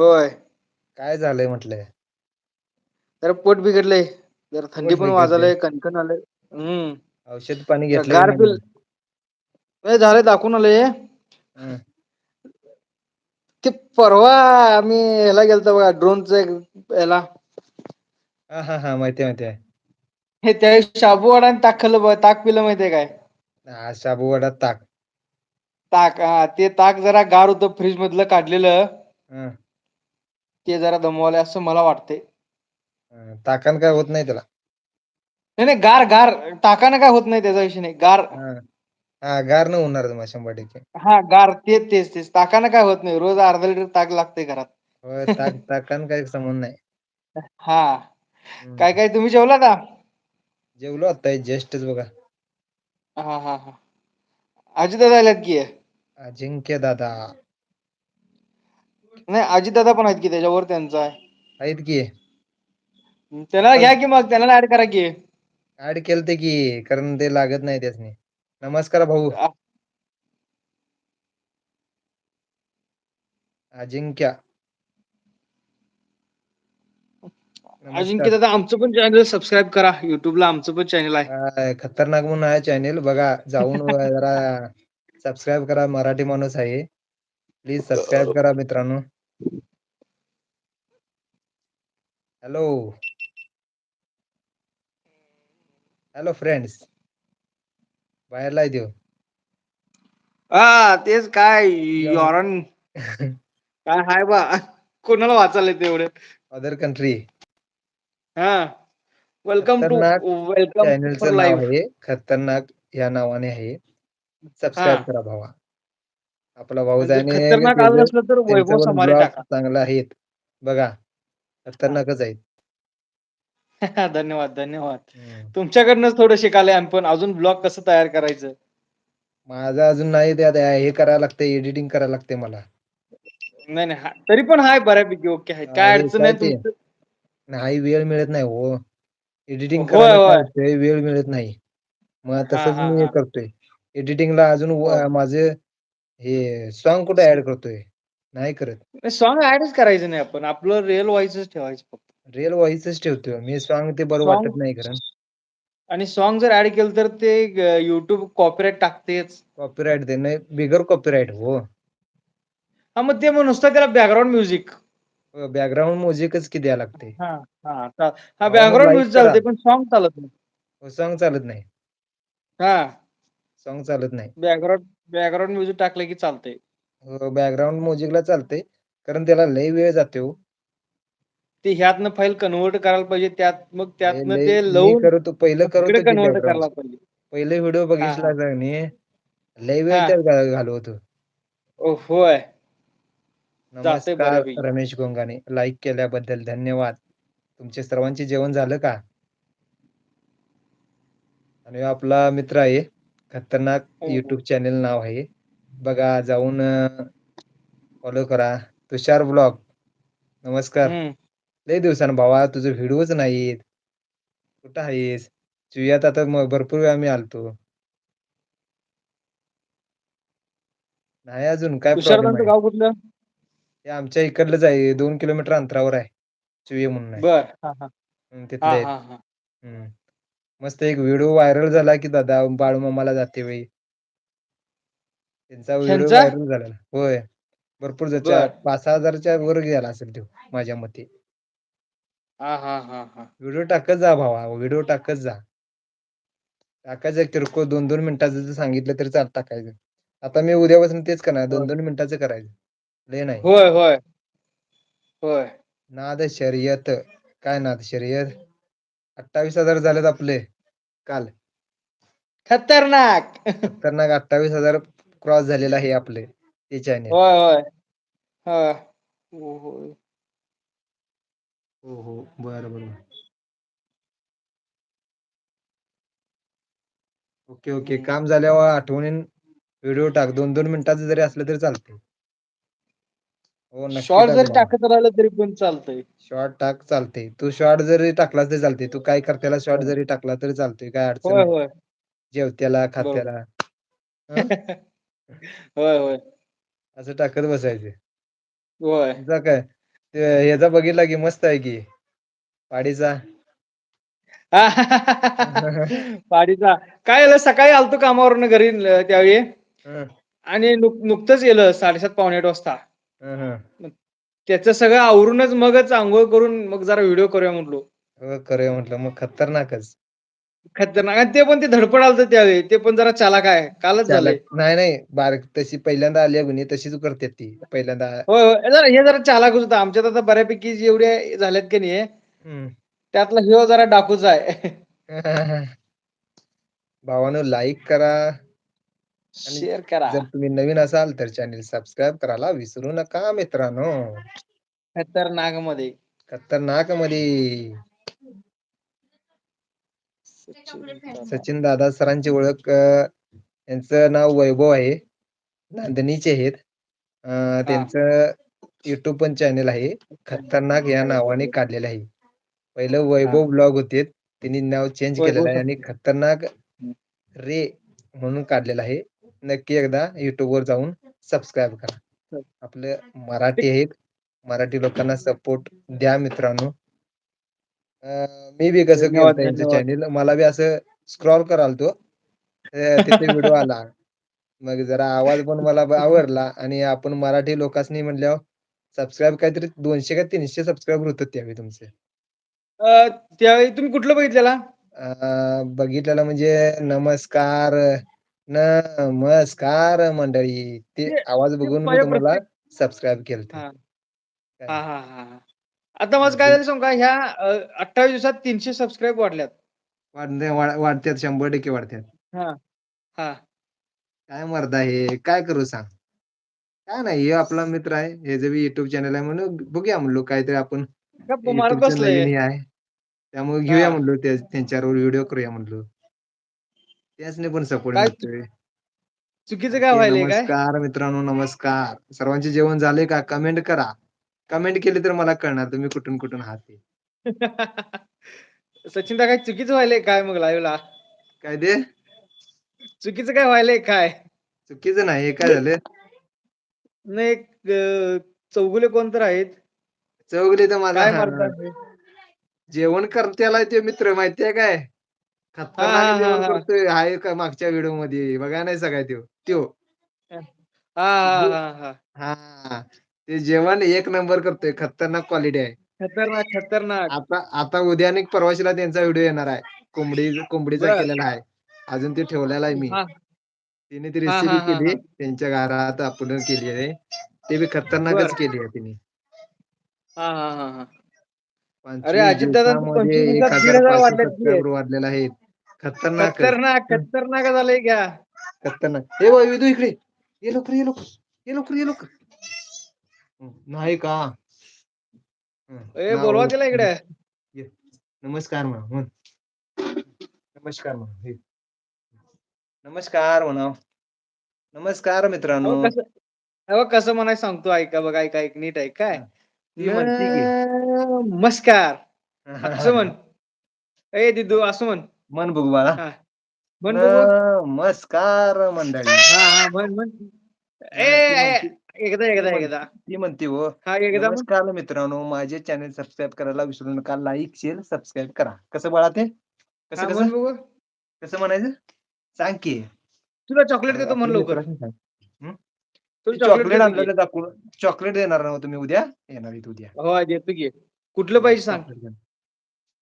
होय. काय झालंय म्हटलंय? जरा पोट बिघडलंय. जरा थंडी पोट पण बिघडलंय. वाजालय कणकण आलंय. हम्म. औषध पाणी जरा घेतलं का गार नाही पिल मग झालंय दाखवून आलोय. हं. ते परवा आम्ही ह्याला गेलतो बघा ड्रोनच याला हा हा हा माहिती आहे माहिती आहे. हे त्यावेळेस शाबूवाडा आणि ताक खाल्लं बघ ताक पिलं माहितीये काय? हा ताक. ताक हा ते ताक जरा गार होतं फ्रीज मधलं काढलेलं. हं. ते जरा दमवलंय असं मला वाटतंय. ह ताकन काय होत नाही त्याला. नाही नाही गार गार. ताकानं काय होत नाही त्याचा विषय नाही. गार. हा. हा गार न होणार मग शंभर टक्के. हा गार. तेच तेच तेच. ताकानं काय होत नाही. रोज अर्धा लिटर ताक लागतंय घरात. होय ताक ताकान काही संबंध नाही. हा. काय. काय? तुम्ही जेवला का जेवलो आता जस्टच बघा. हा हा हा. अजित दादा आल्यात की? अजिंक्य दादा. नाही अजित दादा पण आहेत की त्याच्यावर त्यांचा आहे. आहेत की. त्याला घ्या की मग त्याला ऍड करा की. ऍड केलत की कारण ते लागत नाही त्यासनी. नमस्कार भाऊ. अजिंक्य अजिंक्य. नमस्कार. दादा आमचं पण चॅनल सबस्क्राईब करा. युट्यूबला आमचं पण चॅनल आहे. खतरनाक म्हणून आहे चॅनेल बघा जाऊन जरा सबस्क्राईब करा. मराठी माणूस आहे. प्लीज सबस्क्राईब करा मित्रांनो. हॅलो हॅलो फ्रेंड्स बाहेरला त्यो हा तेच काय यॉरन. काय हाय बा. कोणाला वाचालय तेवढं अदर कंट्री हा. वेलकम टू वेलकम चॅनलचं नाव आहे. खतरनाक या नावाने आहे. सबस्क्राईब करा भावा. आपला भाऊ आणि जर जाने खतरनाक आलं नसलं तर त्यांच वैभव पण समारे ब्लॉग टाका. चांगलं आहेत. बघा खतरनाकच आहेत. धन्यवाद धन्यवाद. हम्म. तुमच्याकडनंच थोडं शिकालय आम्ही पण अजून ब्लॉग कसं तयार करायचं? माझं अजून नाही हे करायला लागतं एडिटिंग करायला लागते मला. नाही नाही तरी पण हाय बऱ्यापैकी ओके आहे काय हे अडचण तुमचं? नाही वेळ मिळत नाही हो. एडिटिंग करायला वेळ मिळत नाही. मग हा तसच हा मी हे. हा करतोय. एडिटिंगला अजून होय माझे हे सॉन्ग कुठे ऍड करतोय? नाही करत. सॉंग ऍडच करायचं नाही आपण. आपलं रिअल व्हॉइसच ठेवायचं फक्त. रिअल व्हॉइसच ठेवतोय. मी सॉंग ते बरं सॉन्ग वाटत नाही कारण आणि सॉन्ग जर ऍड केलं तर ते युट्यूब कॉपरेट टाकतेच. कॉपीराईट दे. नाही बिगर कॉपीराईट हो. हा मग ते मग नुसतं त्याला बॅकग्राऊंड म्युझिक बॅकग्राऊंड म्युझिकच कि द्याय लागते? हा हा हा मग बॅकग्राऊंड लाईक म्युझिक करा. चालते पण सॉन्ग चालत नाही. सॉन्ग चालत नाही. हा. सॉंग चालत नाही. बॅकग्राऊंड बॅकग्राऊंड म्युझिक टाकलं की चालतंय? बॅकग्राऊंड म्युझिकला चालते कारण त्याला लई वेळ जाते हो. ते ह्यातनं फाईल कन्वर्ट करायला पाहिजे त्यात मग लय त्यातनं लय ते मी लवून करतो पहिलं करतो कन्वर्ट करायला पाहिजे. पहिले व्हिडिओ बघितला का मी लई वेळ हा. त्यात घालवतो ओ होय. नमस्कार बऱ्यापैकी रमेश गोंगाणे लाईक केल्याबद्दल धन्यवाद. तुमचे सर्वांचे जेवण झालं का? आणि आपला मित्र आहे. खतरनाक हो हो. युट्यूब चॅनेल नाव आहे. बघा जाऊन फॉलो करा. तुषार ब्लॉग नमस्कार. लय दिवसान भावा तुझं व्हिडिओच नाहीत. कुठं आहेस? तुयात आता मग भरपूर वेळा मी आलतो. नाही अजून काय गाव कुठलं? हे आमच्या इकडलंच आहे. दोन किलोमीटर अंतरावर आहे. चुई म्हणून हा हा. हा तिथले हा हा मस्त एक व्हिडिओ व्हायरल झाला की दादा बाळूमामाला जाते वेळी त्यांचा व्हिडिओ ह्यांचा? व्हायरल झालेला होय. भरपूर बर. पाच सहा हजारच्या वर गेला असेल तो माझ्या मते. हा हा हा हा. व्हिडिओ टाकत जा भावा व्हिडिओ टाकत जा. टाकायचं किरकोळ दोन दोन मिनिटाचं जर सांगितलं तरी चाल टाकायचं. आता मी उद्यापासून तेच करणार दोन दोन मिनिटाचं करायचं. लय नाही. होय होय. होय. नाद शर्यत. काय नाद शर्यत? अठ्ठावीस हजार झालेत आपले. काल. खतरनाक. खतरनाक अठ्ठावीस हजार क्रॉस झालेला आहे आपले ते चॅनेल होय होय. हो हो. हो हो. बरं बरं ओके ओके. काम झाल्यावर आठवणीन व्हिडिओ टाक. दोन दोन मिनिटांच जरी असलं तरी चालते हो शॉर्ट जरी टाकत राहिलं तरी पण चालतंय. शॉर्ट टाक चालते तू शॉर्ट जरी टाकला तरी चालते तू काय कर त्याला शॉर्ट होय जरी टाकला तरी चालतोय काय अडचण होय नाही. होय. जेवत्याला खात्याला. हं? होय होय. असं टाकत बसायचं. होय. तुझा काय? ते ह्याचा बघितला की मस्त आहे की. पाडीचा. पाडीचा. काय झालं? सकाळी आलतो कामावरून घरी ल- त्यावेळी. हं, आणि नुक- नुकतंच गेलं साडेसात पावणे आठ वाजता. हं, हं. त्याचं सगळं आवरूनच मगच आंघोळ करून मग जरा व्हिडिओ करूया म्हणलो हो करूया म्हटलं. मग खतरनाकच. खतरनाक. आणि ते पण ते धडपड आलतं त्यावेळी. ते पण जरा चालाक आहे. कालच झालंय. नाही नाही. बारीक तशी पहिल्यांदा आली गुन्हे तशीच करते ती. पहिल्यांदा. होय होय. जरा हे जरा चालाकच होतं. आमच्यात आता बऱ्यापैकी जेवढे झाल्यात की नाही. त्यातला ह्यो जरा डाकूच आहे. भावानं लाईक करा. शेअर करा. जर तुम्ही नवीन असाल तर चॅनल सबस्क्राईब करायला विसरू नका मित्रांनो. खतरनाकमध्ये खतरनाकमध्ये सचिन दादा सरांची ओळख अं, यांचं नाव वैभव आहे. नांदणीचे आहेत. अं, त्यांचं युट्यूब पण चॅनल आहे. खतरनाक या नावाने काढलेलं आहे. पहिलं वैभव ब्लॉग होते. त्यांनी नाव चेंज वैभव केलेलं आहे. आणि खतरनाक रे म्हणून काढलेलं आहे. नक्की एकदा YouTube वर जाऊन सबस्क्राईब करा. आपले मराठी आहेत. मराठी लोकांना सपोर्ट द्या मित्रांनो. मी बी कसं त्यांचं. चॅनल मला बी असं स्क्रॉल करालतो अं, तिथे व्हिडिओ आला. मग जरा आवाज पण मला आवडला आणि आपण मराठी लोकांनी म्हणल्यावर सबस्क्राईब काहीतरी दोनशे का तीनशे सबस्क्राईबर होतात त्यावेळी तुमचे. अं, त्यावेळी तुम्ही कुठलं बघितलेला? बघितलेलं म्हणजे नमस्कार. नमस्कार मंडळी. ते ते- आवाज बघून मी माझ्या तुम्हाला सबस्क्राईब केलं हा. हा हा हा हा. आता माझं म्हणजे काय झालं सांगू का? ह्या अठ्ठावीस दिवसात तीनशे सबस्क्राईब वाढल्यात. वाढते वाढ- वाढत्यात शंभर टक्के वाढत्यात. हा हा. काय मर्दा हे काय करू सांग? काय नाही हे आपला मित्र आहे. हे जे युट्यूब चॅनल आहे म्हणून बघूया म्हणलो काहीतरी आपण गप्प मारत युट्यूबचं बसलंय. नवीन हे आहे. त्यामुळे घेऊया हा. म्हणलो त्या- त्यांच्यावर व्हिडिओ करूया म्हणलो. त्याचने पण सपोर्ट काय मिळतोय. चुकीचं काय व्हायलंय काय? नमस्कार मित्रांनो नमस्कार. सर्वांचे जेवण झाले का? कमेंट करा. कमेंट केली तर मला कळणार तुम्ही कुठून कुठून आहात ते. सचिन दा काय चुकीचं व्हायलंय काय मग लाईव्हला काय ते? चुकीचं काय व्हायलंय काय? चुकीचं नाही हे काय झालं? नाही अं, चौगुले कोण तर आहेत. चौगली तर माझा काय मारतात जेवण करत्याला ते मित्र माहितीये काय? हा, खतरनाक हा, जेवण हा. करतोय आहे का मागच्या व्हिडिओमध्ये बघा नाही सगळ्या त्यो त्यो. हा हा हा हा हा. ते जेवण एक नंबर करतोय खतरनाक क्वालिटी आहे. खतरनाक खतरनाक. आता आता उद्या आणि परवाशीला त्यांचा व्हिडिओ येणार आहे कोंबडी कोंबडीचा बर. केलेला आहे. अजून ते ठेवलेला आहे मी. हा. तिने ती हा, रेसिपी हा, हा, केली हा. त्यांच्या घरात आपण केली आहे. ते बी खतरनाकच बर. केली आहे तिने. हा हा हा हा. पंचवीस अजितदादा, वाढलेला आहे. खतरनाक खतरनाक खतरनाक झालंय घ्या खतरनाक. हे विदू इकडे. ये लवकर ये लवकर. ये लवकर ये हं, नाही का? ए बोलवा तिला इकडे. नमस्कार म्हणा. नमस्कार म्हणा. नमस्कार म्हणा. नमस्कार मित्रांनो. कसं म्हणाय सांगतो ऐका बघा ऐका ऐक नीट ऐक काय? ती म्हणती की. नमस्कार. असं म्हण ए दिदू असं म्हण मन बघू बाळा. हा. म्हण बघू. नमस्कार मंडळी. हा हा म्हण म्हण. ए ती ए, म्हणती- एकदा एकदा एकदा. ती म्हणते हो हा एकदा म्हण. नमस्कार मित्रांनो माझे चॅनल सबस्क्राईब करायला विसरू नका लाईक शेअर सबस्क्राईब करा. कसं बाळा ते? हा कसं? म्हण कसं बघू. कसं म्हणायचं? सांग की. तुला चॉकलेट देतो म्हण लवकर. चॉकलेट. आणलेलं दाखवून? चॉकलेट देणार ना हो तुम्ही उद्या? येणार आहेत उद्या. हो देतो की. कुठलं पाहिजे सांग.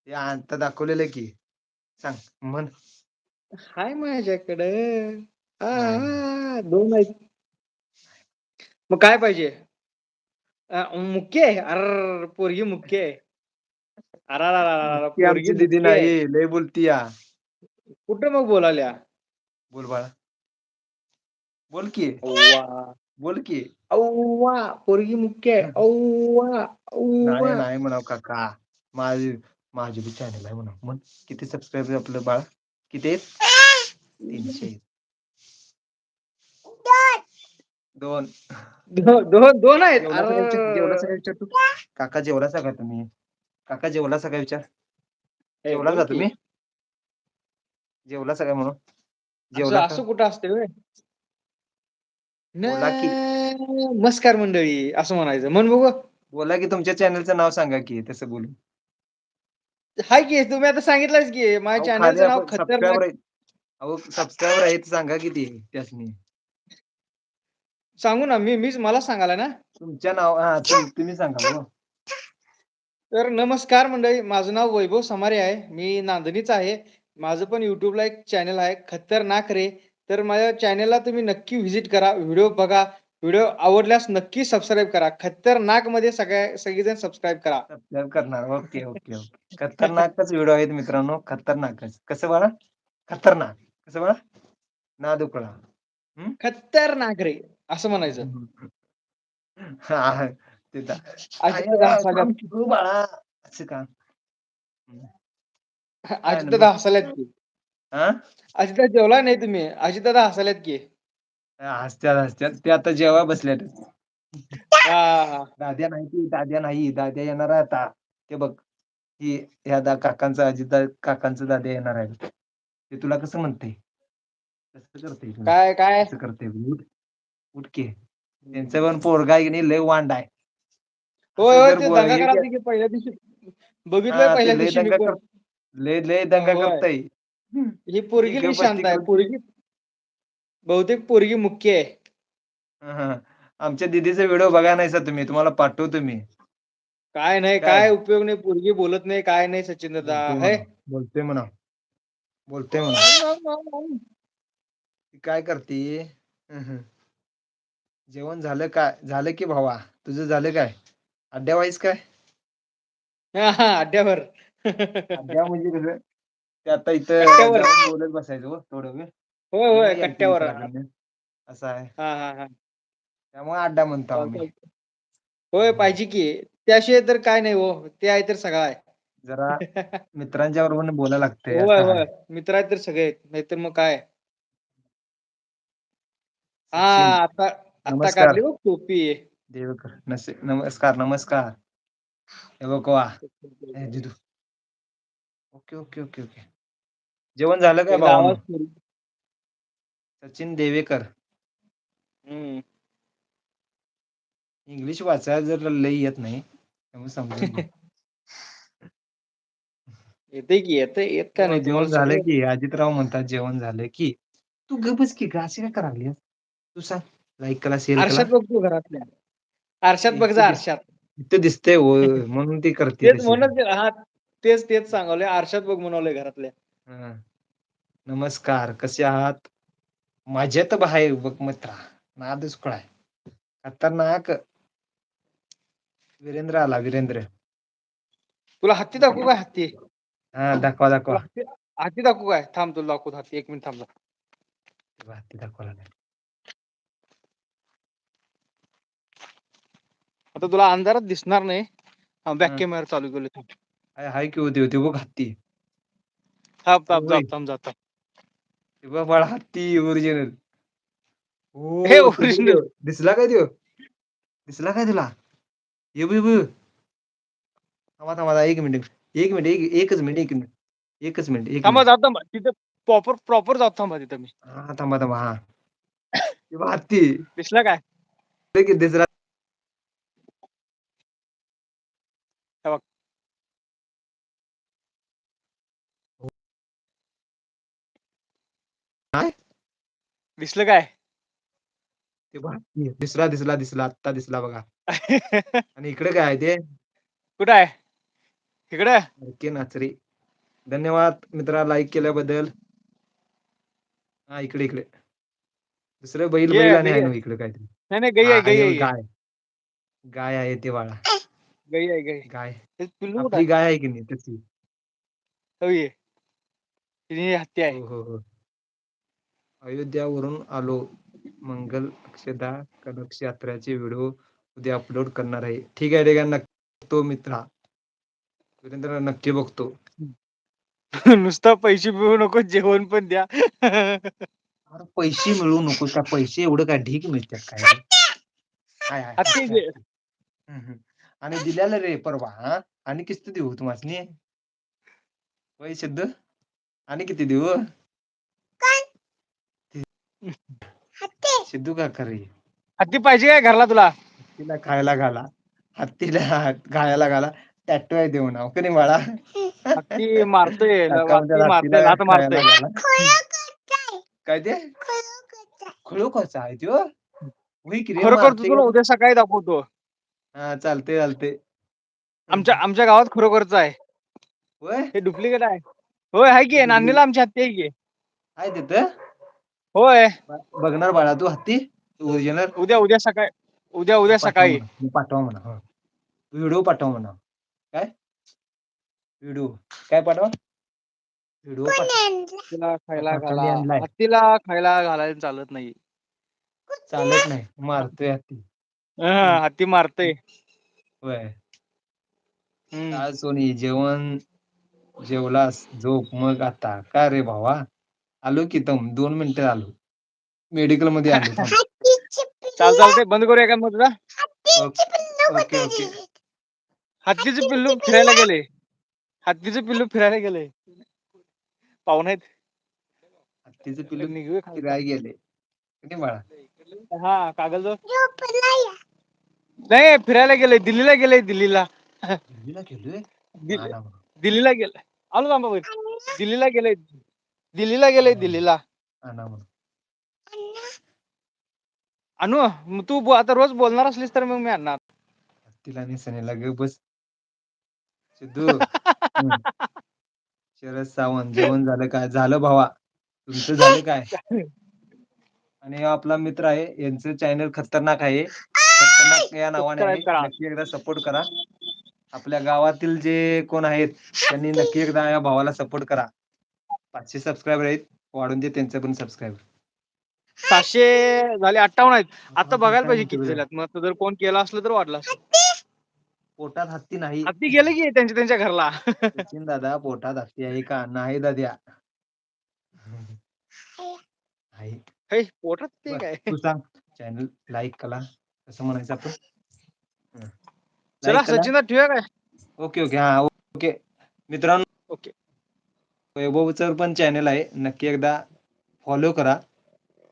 ते आता दाखवलेलं की. सांग म्हण. हाय माझ्याकडं. दोन आहेत. मग काय पाहिजे? मुख्य आहे. अर पोरगी मुख्य आहे. अर आमची दिदी नाही लय बोलती या. कुठं मग बोलाल्या? बोल बाळा. बोल की. बोल की. औवा पोरगी मुख्य आहे. औवा नाही औवा. नाही म्हणाव काका. माझी माझी बी चॅनल आहे म्हणा. मग किती सबस्क्राईबर आपलं बाळ? किती आहेत? तीनशे आहेत. दोन. दो- दोन दोन आहेत. विचार जेवला अरे. सगळा विचार तू काका जेवला सगळा तुम्ही. काका जेवला सगळा विचार. ए, जेवला बोल का की. तुम्ही. जेवला सगळं म्हणून. असं जेवला असं कुठं असते होय? बोला की. नमस्कार मंडळी असं म्हणायचं. म्हण बघू. बोला की तुमच्या चॅनलचं नाव सांगा की तसं बोलू हाय की तुम्ही आता सांगितलंच की माझ्या अहो, खाली चॅनलचं नाव आपण खतरनाक. अहो सबस्क्रायबर आहेत सांगा किती त्यासनी. सांगू ना मी मीच मला सांगायला ना? तुमच्या नाव हा तुम- तुम्ही सांगा हो. तर नमस्कार मंडळी माझं नाव वैभव समारे आहे. मी नांदणीचा आहे. माझं पण युट्यूबला एक चॅनल आहे खतरनाक रे. तर माझ्या चॅनलला तुम्ही नक्की व्हिजिट करा व्हिडिओ बघा व्हिडिओ आवडल्यास नक्की सबस्क्राईब करा. खतरनाकमध्ये सगळ्या सगळेजण सबस्क्राईब करा. सबस्क्राईब करणार. ओके ओके ओके खतरनाकच व्हिडिओ आहेत मित्रांनो. खतरनाकच. कसं बघा खतरनाक. कसं बघा नादुकळा. खतरनाक रे. असं म्हणायचं. हा, ते तर. अजित आय, दादा आय, हसाल्यात थांब की गं बाळा? असं का? दादा हसाल्यात हा? दादा जेवला नाही तुम्ही? अजित दादा हसाल्यात की हसत्यात हसत्यात. ते आता जेव्हा बसल्यात हा. हा दाद्या नाही ती दाद्या नाही. दाद्या येणार आहे आता. ते बघ ही ह्या दा काकांचा अजित काकांचं दाद्या येणार आहे ते तुला कसं म्हणते कसं करते? काय काय? कसं करते उठ. उठ की. त्यांचं पण पोरगा आहे की नाही लय वांड आहे. होय असं होय जर ते बोल- दंगा करायचं के- की पहिल्या दिवशी बघितलंय हा, ते पहिल्या लय दिवशी मी दंगा पण. कर- लय लय दंगा होय. करताय. ही पोरगी ठीक लई आहे, शांत आहे. पोरगी बहुतेक पोरगी मुख्य आहे. हा. आमच्या दिदीचा व्हिडिओ बघा नाही सर तुम्ही. तुम्हाला पाठवतो मी काय नाही काय? काय उपयोग नाही. पोरगी बोलत नाही काय नाही सचिन दादा. बोलतोय हे? म्हणा. बोलतोय म्हणा. बोलतोय म्हणा. ती काय करते? जेवण झालं काय झालं की भावा? तुझं झालं काय? अड्ड्या वाईस काय? हा, हा, अड्ड्यावर. अड्ड्या म्हणजे कसं? ते आता इथं कट्ट्यावर. जाऊन बोलत बसायचं हो थोडं वेळ. होय होय कट्ट्यावर हा मित्राकडनं. असं आहे. हा हा त्यामुळे अड्डा म्हणतो आम्ही. होय पाहिजे की. त्याशिवाय तर काय नाही हो. ते आहे तर सगळं आहे. जरा मित्रांच्या बरोबर बोलायला लागतंय होय असं होय. आहे. मित्र आहेत तर सगळे आहेत. नाहीतर मग काय? हा सचिन. आता आता नमस्कार. काढली बघ टोपी. देवकर. नसे नमस्कार नमस्कार. हे बघ वा. Okay okay okay okay. जेवण झालं काय एकदा भावानं आवाज करू. सचिन देवेकर हम्म. इंग्लिश वाचायला जर लई येत नाही त्यामुळे समजून घे. येते की येते येत का नाही जेवण तुम्हाला झालं सगळं- की अजितराव म्हणतात जेवण झालं की तू गपच की का अशी काय करायली तू सांग लाईक करा शेअर आरशात करा बघतो घरातल्या आरशात बघ जा आरशात इथं दिसतंय हो म्हणून ती करते तेच तशी. म्हणूनच ते- हा तेच तेच सांगवले आरशात बघ म्हणवले घरातल्या हा. नमस्कार कसे आहात? मजेत बाहेर बघ मित्रा नादच आहे खतरनाक. वीरेंद्र आला वीरेंद्र. तुला हत्ती दाखवू काय हत्ती? हा दाखवा दाखवा. तुला हत्ती हत्ती दाखवू काय? थांब तुला दाखवू हत्ती एक मिनिट थांब हत्ती दाखवला नाही. आता तुला अंधारात दिसणार नाही. बॅक. कॅमेरा चालू केले. हाय हाय की होती होती बघ हत्ती. थांब थांब. थांब थांब जाता बाळा हत्ती ओरिजिनल हे कुठे दिसला काय त्यो? दिसला काय तुला? ये बघ, ये थांबा थांबा एक मिनिट एक मिनिट एक एकच मिनिट एक मिनिट एकच मिनिट एक थांबा मिनिट. थांबा. तिथं प्रॉपर प्रॉपर जातो थांबा तिथं मी. हा थांबा थांबा हा. हत्ती. दिसला काय? दिसला काय? दिसलं काय? ते बघ दिसला दिसला दिसला आत्ता दिसला बघा. आणि इकडे काय आहे ते? कुठं आहे? इकडं? नाचरी. धन्यवाद मित्रा लाईक केल्याबद्दल. हा इकडे इकडे. दुसरं बैल ये, बैल आणि आहे. ना इकडे काहीतरी. नाही नाही गई आहे गई आहे. गाय. गाय आहे ते बाळा. गई आहे गई. गाय. हे पिल्लू कुठं आपली गाय आहे की नाही तशी. आहे हत्ती आहे. हो हो हो. अयोध्यावरून आलो. मंगल अक्षदा कलक्ष यात्रेचे व्हिडिओ उद्या अपलोड करणार आहे. ठीक आहे ठीक आहे नक्की बघतो मित्रा. वीरेंद्र नक्की बघतो. नुसतं पैसे मिळू नको जेवण पण द्या. अरे पैसे मिळू नको का पैसे एवढं काय ढीक मिळतात काय रे? हाय, हाय, हत्ती. हम्म, हम्म. आणि दिल्याला रे परवा हा? आणि किस्त देऊ तुम्हाला सिद्ध आणि किती देऊ? सिद्धू का रे हत्ती पाहिजे काय घरला तुला? तिला खायला घाला. हत्तीला घायाला घाला. टॅटू आहे देऊ नाव कधी बाळा? हत्ती मारतोय. ल- काकांच्या हत्ती मारतोय. हत्तीला मारतोय. काय ते? खरोखरचा आहे त्यो. होय की रे, खरोखर मारते तुला का? उद्या सकाळी दाखवतो. हा चालते चालते आमच्या आमच्या गावात खरोखरच आहे. होय? हे डुप्लिकेट आहे. होय आहे की नांदीला आमची हत्ती आहे की. आहे तिथं? होय. बघणार बाळा तू हत्ती? ओरिजिनल उद्या उद्या सकाळी उद्या उद्या सकाळी. पाठवा म्हणा व्हिडिओ पाठवा म्हणा. काय? व्हिडिओ. काय पाठवा? व्हिडिओ हत्तीला खायला हत्तीला घाला. आणलाय. हत्तीला खायला घालायला चालत नाही. चालत नाही. मारतोय हत्ती. हं, हत्ती मारतोय. होय. काय सोनी जेवण जेवलास? झोप मग आता. काय रे भावा? आलो की तम दोन मिनिटं आलो. मेडिकलमध्ये आलो थांब. चाल चालतंय बंद करूया का तुझा? ओके ओके हत्तीचे पिल्लू फिरायला गेले. हत्तीचे पिल्लू फिरायला गेले. पाहुणे आहेत हत्तीचं पिल्लू निघूया खाली. फिरायला गेले. किती बाळा. हा कागल नाही फिरायला गेले. दिल्लीला गेले दिल्लीला. दिल्लीला गेलोय? हा ना. दिल्लीला गेले. आलो थांबा बघ. दिल्लीला गेले. दिल्लीला गेले दिल्लीला. ना मग. आणू मग तू बो- आता रोज बोलणार असलीस तर मग मी आणणार. हत्तीला आणि सनीला ग बस. सिद्धू. हम्म. शरद सावंत जेवण झालं काय झालं भावा. तुमचं झालं काय? आणि हा आपला मित्र आहे यांचं चॅनल खतरनाक आहे. खतरनाक या नावाने आहे Subscribe करा. नक्की एकदा सपोर्ट करा. आपल्या गावातील जे कोण आहेत त्यांनी नक्की एकदा या भावाला सपोर्ट करा. पाचशे सबस्क्रायबर आहेत. वाढून दे त्यांचं पण सबस्क्रायबर सातशे झाले अठ्ठावन्न आहेत. आता बघायला पाहिजे किती झाल्यात. मग आता जर कोण केलं असलं तर वाढलं असतं. पोटात हत्ती नाही. हत्ती गेले की त्यांच्या त्यांच्या घरला. सचिन दादा पोटात हत्ती आहे का? नाही दाद्या आहे. हे पोटात ते काय? तू सांग. चॅनल लाईक करा. कसं म्हणायचं आपण. हं. चला Like करा. सचिन ठेवूया काय? ओके ओके हा ओके मित्रांनो. ओके वैभवचं पण चॅनल आहे. नक्की एकदा फॉलो करा.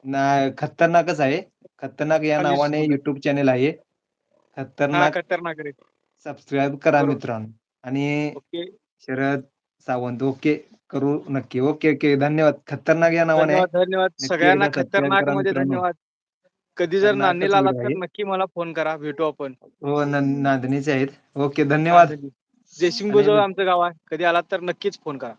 ना खतरनाकच आहे. खतरनाक या नावाने. युट्यूब चॅनल आहे. खतरनाक खतरनाक रे सबस्क्राईब करा बरोबर. मित्रांनो. आणि ओके. शरद सावंत ओके. करू नक्की. Okay okay. धन्यवाद. खतरनाक या नावाने. आहे. धन्यवाद धन्यवाद. नक्की सगळ्यांना एकदा subscribe खतरनाक करा मध्ये मित्रांनो. धन्यवाद. कधी जर खतरनाकच नांदीला आलात तर आहे. नक्की मला फोन करा. भेटू आपण. हो न- नांदणीचे आहेत. ओके धन्यवाद. जयसिंग आणि- आमचं गाव आहे. कधी आलात तर नक्कीच फोन करा.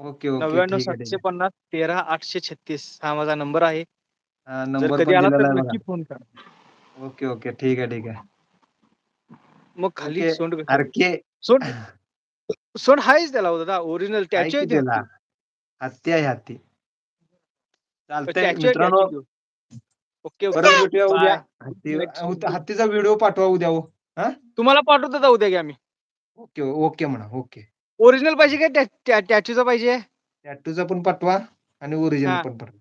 ओके ओके नव्याण्णव ठीक आहे ठीक सातशे आहे पन्नास तेरा आठशे छत्तीस हा माझा नंबर आहे. जर नंबर कधी पण आला दिलेला तर आहे नक्की फोन करा. ओके ओके ठीक आहे ठीक आहे. मग खाली ओके, सोंड अरके सोंड सोंड हायच त्याला हो दादा ओरिजिनल आहे टॅचू की आहे त्याला? ते. हत्ती आहे हत्ती चालतंय टॅचू आहे, मित्रांनो. टॅचू. Okay okay. परत भेटूया उद्या. हत्ती हत्तीचा व्हिडिओ पाठवा उद्या हो. तुम्हाला पाठवतो दादा उद्या घ्या मी. ओके ओके म्हणा ओके. ओरिजिनल पाहिजे काय टॅ- टॅ- टॅचूचा पाहिजे? टॅटूचा पण पाठवा आणि ओरिजिनल. पण पाठवा.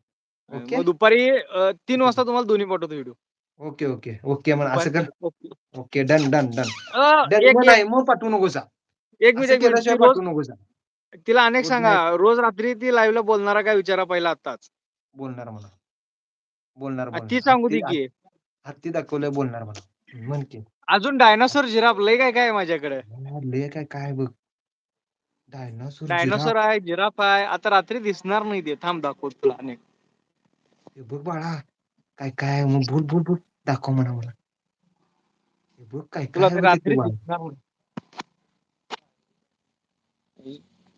ओके मग दुपारी अ, तीन वाजता तुम्हाला दोन्ही पाठवतो व्हिडिओ ओके ओके ओके म्हणा असं कर. Okay. Done done done uh, done एक मग नाही मग पाठवू नकोसा एक मिनिट असं एक मिनिट. केल्याशिवाय ती रोज पाठवू नकोसा तिला अनेक सांगा रोज रात्री ती लाईव्ह ला बोलणारा काय विचारा पहिला आताच बोलणार म्हणा. बोलणार आ, बोलणार. ती सांगू दे हत्ती- की. हत्ती दाखवलंय बोलणार म्हणा. म्हण की. अजून डायनासोर जिराफ लय काय काय आहे माझ्याकडे? यार, लय काय काय बघ. डायनासोर डायनासोर आहे जिराफ आहे. आता रात्री दिसणार नाही ते. थांब दाखव तुला अनेक हे बघ बाळा काय काय मग बोल बोल बोल. दाखव म्हणा मला हे बघ काय तुला काय ते बघ रात्री इथे बाळा. दिसणार नाही.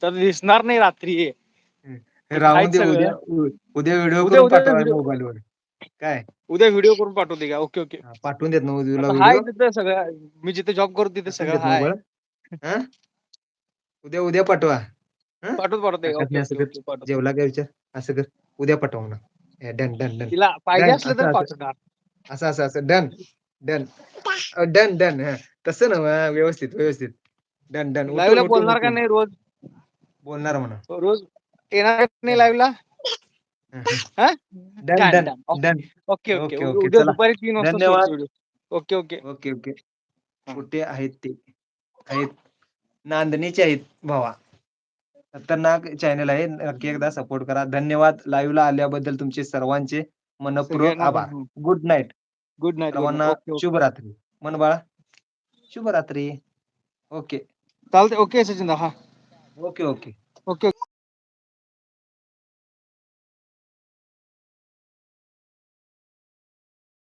तर दिसणार नाही रात्री. हे राहून दे सगळं. उद्या. उ- उद्या व्हिडिओ उद्या- करून उद्या पाठवा video- मोबाईल वर काय? उद्या व्हिडिओ करून पाठवते का? Okay okay. हा, पाठवून देत ना तुला आता हाय व्हिडिओ तिथं सगळं. मी जिथे जॉब करतो तिथे सगळं हाय. हा? उद्या उद्या पाठवा. पाठवत. पाठवते नाही असं पाठवतो. जेवला काय विचार? असं कर. उद्या पाठवा म्हणा. Done done done. तिला पाहिजे डन, असलं तर असं- असं. पाठवणार. असं असं असं. Done done. Done done. हा. तसं ना हा, व्यवस्थित व्यवस्थित. Done done. ला बोलणार का नाही रोज? बोलणार म्हणा. रोज येणार का नाही लाईव्ह ला? Done Done, done. done. Done. Okay okay, okay okay, उद्या चला. दुपारी तीन वाजता धन्यवाद. Okay okay. Okay okay. हा. कुठे आहेत ते? आहेत नांदणीचे आहेत भावा. खतरनाक चॅनल आहे. नक्की एकदा सपोर्ट करा. धन्यवाद. लाईव्ह ला आल्याबद्दल तुमचे सर्वांचे मनपूर्वक आभार. गुड नाईट गुड नाईट सर्वांना शुभरात्री मन बाळा. शुभरात्री ओके चालते ओके सचिन हा. Okay okay okay